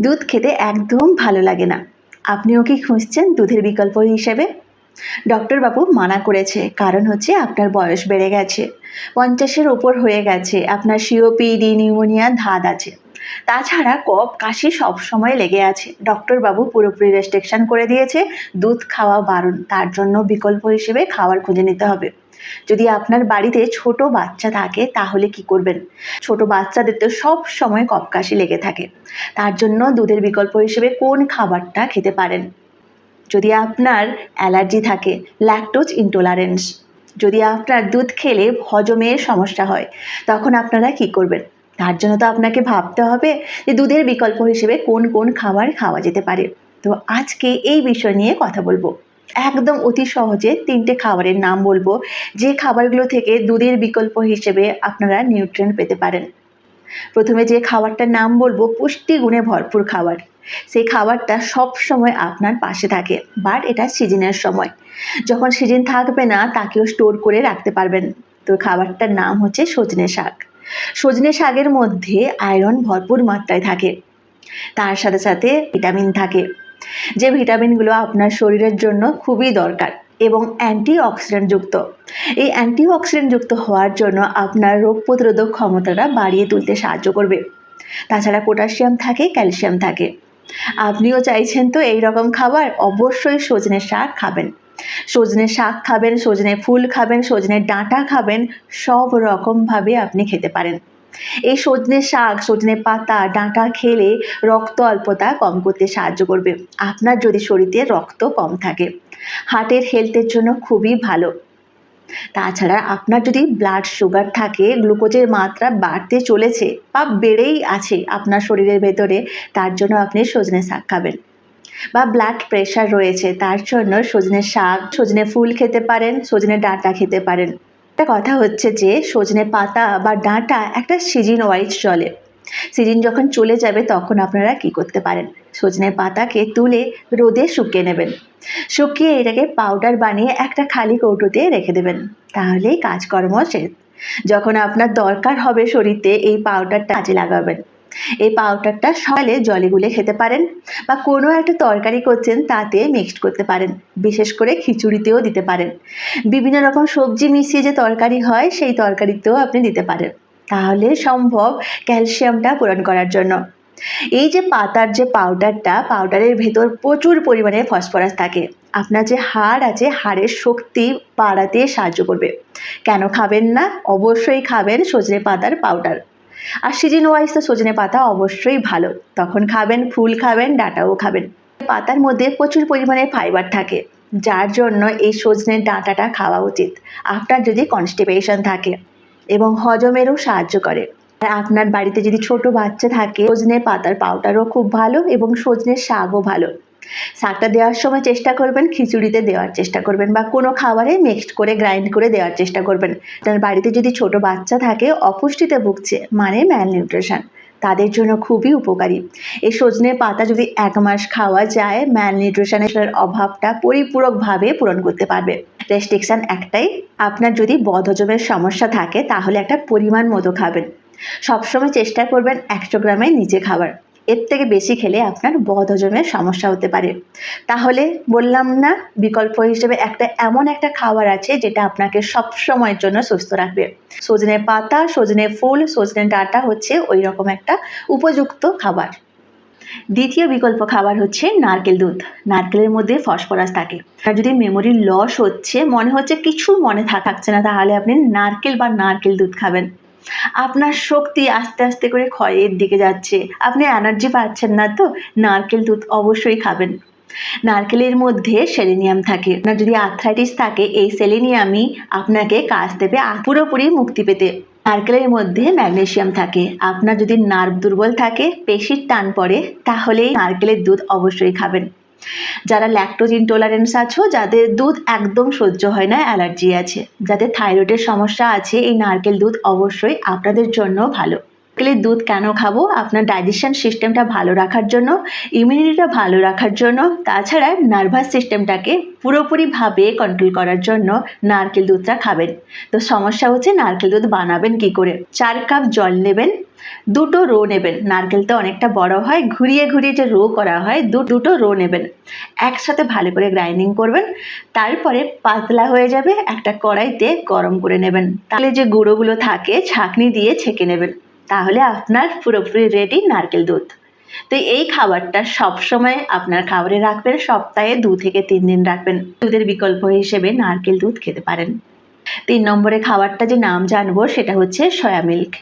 দুধ খেতে একদম ভালো লাগে না। আপনিও কি খুঁজছেন দুধের বিকল্প হিসেবে? ডক্টরবাবু মানা করেছে, কারণ হচ্ছে আপনার বয়স বেড়ে গেছে। পঞ্চাশের ওপর হয়ে গেছে, আপনার সিওপিডি, নিউমোনিয়া ধাত আছে। তাছাড়া কফ, কাশি সব সময় লেগে আছে। ডক্টরবাবু পুরোপুরি রেস্ট্রিকশন করে দিয়েছে, দুধ খাওয়া বারণ, তার জন্য বিকল্প হিসেবে খাবার খুঁজে নিতে হবে। যদি আপনার বাড়িতে ছোট বাচ্চা থাকে, তাহলে কি করবেন? ছোট বাচ্চাদের তো সব সময় কফ কাশি লেগে থাকে। তার জন্য দুধের বিকল্প হিসেবে কোন খাবারটা খেতে পারেন? যদি আপনার অ্যালার্জি থাকে ল্যাকটোজ ইনটোলারেন্স যদি আপনার দুধ খেলে হজমের সমস্যা হয়, তখন আপনারা কি করবেন? তার জন্য তো আপনাকে ভাবতে হবে যে দুধের বিকল্প হিসেবে কোন কোন খাবার খাওয়া যেতে পারে। তো আজকে এই বিষয় নিয়ে কথা বলব। একদম অতি সহজে তিনটে খাবারের নাম বলব। যে খাবারগুলো থেকে দুধের বিকল্প হিসেবে আপনারা নিউট্রিয়েন্ট পেতে পারেন। প্রথমে যে খাবারটার নাম বলব পুষ্টি গুণে ভরপুর খাবার। সেই খাবারটা সব সময় আপনার পাশে থাকে বাট এটা সিজনের সময়। যখন সিজন থাকবে না, তাকেও স্টোর করে রাখতে পারবেন। তো খাবারটার নাম হচ্ছে সজনে শাক। সজনে শাকের মধ্যে আয়রন ভরপুর মাত্রায় থাকে। তার সাথে সাথে ভিটামিন থাকে। যে ভিটামিনগুলো আপনার শরীরের জন্য খুবই দরকার এবং অ্যান্টি অক্সিডেন্ট যুক্ত এই অ্যান্টি অক্সিডেন্ট যুক্ত হওয়ার জন্য আপনার রোগ প্রতিরোধক ক্ষমতাটা বাড়িয়ে তুলতে সাহায্য করবে। তাছাড়া পটাশিয়াম থাকে, ক্যালসিয়াম থাকে। আপনিও চাইছেন তো এই রকম খাবার? অবশ্যই সজনে শাক খাবেন। সজনে শাক খাবেন, সজনে ফুল খাবেন, সজনে ডাঁটা খাবেন, সব রকমভাবে আপনি খেতে পারেন। এই সজনে শাক, সজনে পাতা, ডাঁটা খেলে রক্ত অল্পতা কম করতে সাহায্য করবে। আপনার যদি শরীরে রক্ত কম থাকে, হার্টের হেলথের জন্য খুবই ভালো। তাছাড়া আপনার যদি ব্লাড সুগার থাকে, গ্লুকোজের মাত্রা বাড়তে চলেছে বা বেড়েই আছে আপনার শরীরের ভেতরে, তার জন্য আপনি সজনে শাক খাবেন। বা ব্লাড প্রেশার রয়েছে, তার জন্য সজনে শাক, সজনে ফুল খেতে পারেন, সজনে ডাঁটা খেতে পারেন। একটা কথা হচ্ছে যে, সজনে পাতা বা ডাঁটা একটা সিজন ওয়াইজ চলে। সিজন যখন চলে যাবে তখন আপনারা কি করতে পারেন? সজনে পাতাকে তুলে রোদে শুকিয়ে নেবেন। শুকিয়ে এটাকে পাউডার বানিয়ে একটা খালি কৌটোতে রেখে দেবেন। তাহলেই কাজকর্ম শেষ যখন আপনার দরকার হবে শরীরে এই পাউডারটা কাজে লাগাবেন। এই পাউডারটা সকালে জলে গুলে খেতে পারেন বা কোনো একটা তরকারি করছেন তাতে মিক্সড করতে পারেন। বিশেষ করে খিচুড়িতেও দিতে পারেন। বিভিন্ন রকম সবজি মিশিয়ে যে তরকারি হয়, সেই তরকারিতেও আপনি দিতে পারেন। তাহলে সম্ভব ক্যালসিয়ামটা পূরণ করার জন্য। এই যে পাতার যে পাউডারটা পাউডারের ভেতর প্রচুর পরিমাণে ফসফরাস থাকে। আপনার যে হাড় আছে, হাড়ের শক্তি বাড়াতে সাহায্য করবে। কেন খাবেন না? অবশ্যই খাবেন সজনে পাতার পাউডার আর সিজন ওয়াইজ তো সজনে পাতা অবশ্যই ভালো। তখন খাবেন, ফুল খাবেন, ডাঁটাও খাবেন। পাতার মধ্যে প্রচুর পরিমাণে ফাইবার থাকে, যার জন্য এই সজনের ডাঁটাটা খাওয়া উচিত। আপনার যদি কনস্টিপেশন থাকে এবং হজমেরও সাহায্য করে। আর আপনার বাড়িতে যদি ছোট বাচ্চা থাকে, সজনে পাতার পাউডারও খুব ভালো এবং সজনের শাকও ভালো। শাকটা দেওয়ার সময় চেষ্টা করবেন, খিচুড়িতে দেওয়ার চেষ্টা করবেন বা কোনো খাবারে মিক্সড করে গ্রাইন্ড করে দেওয়ার চেষ্টা করবেন। আপনার বাড়িতে যদি ছোট বাচ্চা থাকে, অপুষ্টিতে ভুগছে মানে ম্যাল নিউট্রিশন। তাদের জন্য খুবই উপকারী। এই সজনে পাতা যদি এক মাস খাওয়া যায় ম্যাল নিউট্রিশনের অভাবটা পরিপূরকভাবে পূরণ করতে পারবে। রেস্ট্রিকশান একটাই। আপনার যদি বদহজমের সমস্যা থাকে, তাহলে একটা পরিমাণ মতো খাবেন। সবসময় চেষ্টা করবেন একশো গ্রামের নিচে খাবার। এর থেকে বেশি খেলে আপনার বদহজমের সমস্যা হতে পারে। তাহলে বললাম না, বিকল্প হিসেবে একটা এমন একটা খাবার আছে যেটা আপনাকে সব সময়ের জন্য সুস্থ রাখবে। সজনে পাতা, সজনে ফুল, সজনে ডাঁটা হচ্ছে ওই রকম একটা উপযুক্ত খাবার। দ্বিতীয় বিকল্প খাবার হচ্ছে নারকেল দুধ। নারকেলের মধ্যে ফসফরাস থাকে। আর যদি মেমোরির লস হচ্ছে, মনে হচ্ছে কিছু মনে থাকছে না, তাহলে আপনি নারকেল বা নারকেল দুধ খাবেন। আপনার শক্তি আস্তে আস্তে করে ক্ষয়ের দিকে যাচ্ছে। আপনি এনার্জি পাচ্ছেন না তো? নারকেল দুধ অবশ্যই খাবেন। নারকেলের মধ্যে সেলেনিয়াম থাকে। আপনার যদি আর্থ্রাইটিস থাকে, এই সেলেনিয়ামই আপনাকে কাজ দেবে পুরোপুরি মুক্তি পেতে। নারকেলের মধ্যে ম্যাগনেশিয়াম থাকে। আপনার যদি নার্ভ দুর্বল থাকে, পেশির টান পড়ে, তাহলেই নারকেলের দুধ অবশ্যই খাবেন। যারা ল্যাকটোজ ইনটোলারেন্স আছো, যাদের দুধ একদম সহ্য হয় না অ্যালার্জি আছে। যাদের থাইরয়েডের সমস্যা আছে, এই নারকেল দুধ অবশ্যই আপনাদের জন্য ভালো। নারকেলের দুধ কেন খাব? আপনার ডাইজেশন সিস্টেমটা ভালো রাখার জন্য ইমিউনিটিটা ভালো রাখার জন্য, তাছাড়া নার্ভাস সিস্টেমটাকে পুরোপুরিভাবে কন্ট্রোল করার জন্য নারকেল দুধটা খাবেন। তো সমস্যা হচ্ছে নারকেল দুধ বানাবেন কি করে? চার কাপ জল নেবেন, দুটো রো নেবেন। নারকেল তো অনেকটা বড় হয়, ঘুরিয়ে ঘুরিয়ে যে রো করা হয়, দু, দুটো রো নেবেন। একসাথে ভালো করে গ্রাইন্ডিং করবেন, তারপরে পাতলা হয়ে যাবে, একটা কড়াইতে গরম করে নেবেন। তাহলে যে গুঁড়োগুলো থাকে, ছাঁকনি দিয়ে ছেঁকে নেবেন। তাহলে আপনার পুরোপুরি রেডি নারকেল দুধ। তো এই খাবারটা সবসময় আপনার খাবারে রাখবেন, সপ্তাহে দু থেকে তিন দিন রাখবেন। দুধের বিকল্প হিসেবে নারকেল দুধ খেতে পারেন। তিন নম্বরে খাবারটা যে নাম জানব, সেটা হচ্ছে সয়া মিল্ক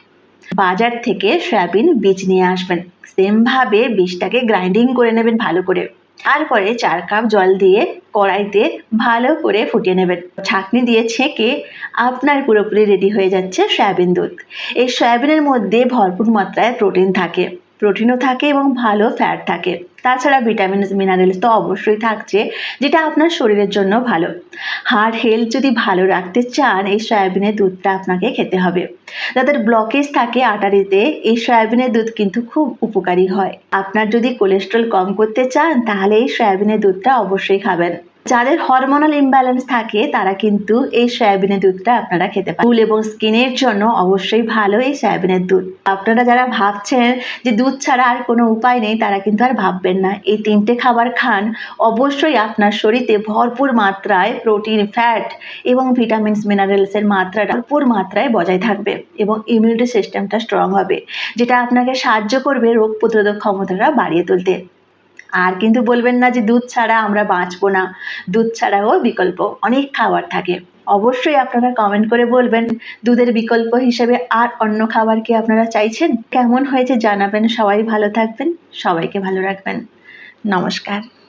বাজার থেকে সয়াবিন বীজ নিয়ে আসবেন। সেমভাবে বীজটাকে গ্রাইন্ডিং করে নেবেন ভালো করে। তারপরে চার কাপ জল দিয়ে কড়াইতে ভালো করে ফুটিয়ে নেবেন। ছাঁকনি দিয়ে ছেঁকে আপনার পুরোপুরি রেডি হয়ে যাচ্ছে সয়াবিন দুধ। এই সয়াবিনের মধ্যে ভরপুর মাত্রায় প্রোটিন থাকে। প্রোটিনও থাকে এবং ভালো ফ্যাট থাকে। তাছাড়া ভিটামিনস মিনারেলস তো অবশ্যই থাকছে, যেটা আপনার শরীরের জন্য ভালো। হার্ট হেলথ যদি ভালো রাখতে চান, এই সয়াবিনের দুধটা আপনাকে খেতে হবে। যাদের ব্লকেজ থাকে আটারিতে এই সয়াবিনের দুধ কিন্তু খুব উপকারী হয়। আপনার যদি কোলেস্ট্রল কম করতে চান, তাহলে এই সয়াবিনের দুধটা অবশ্যই খাবেন। যাদের হরমোনাল ইমব্যালেন্স থাকে, তারা কিন্তু এই সয়াবিনের দুধটা আপনারা খেতে পারেন। চুল এবং স্কিনের জন্য অবশ্যই ভালো এই সয়াবিনের দুধ। আপনারা যারা ভাবছেন যে দুধ ছাড়া আর কোনো উপায় নেই, তারা কিন্তু আর ভাববেন না। এই তিনটে খাবার খান, অবশ্যই আপনার শরীরে ভরপুর মাত্রায় প্রোটিন ফ্যাট এবং ভিটামিনস মিনারেলসের মাত্রাটা ভরপুর মাত্রায় বজায় থাকবে এবং ইমিউনিটি সিস্টেমটা স্ট্রং হবে, যেটা আপনাকে সাহায্য করবে রোগ প্রতিরোধক ক্ষমতাটা বাড়িয়ে তুলতে। আর কিন্তু বলবেন না যে দুধ ছাড়া আমরা বাঁচবো না। দুধ ছাড়াও বিকল্প অনেক খাবার থাকে। অবশ্যই আপনারা কমেন্ট করে বলবেন, দুধের বিকল্প হিসেবে আর অন্য খাবার কি আপনারা চাইছেন? কেমন হয়েছে জানাবেন, সবাই ভালো থাকবেন, সবাইকে ভালো রাখবেন। নমস্কার।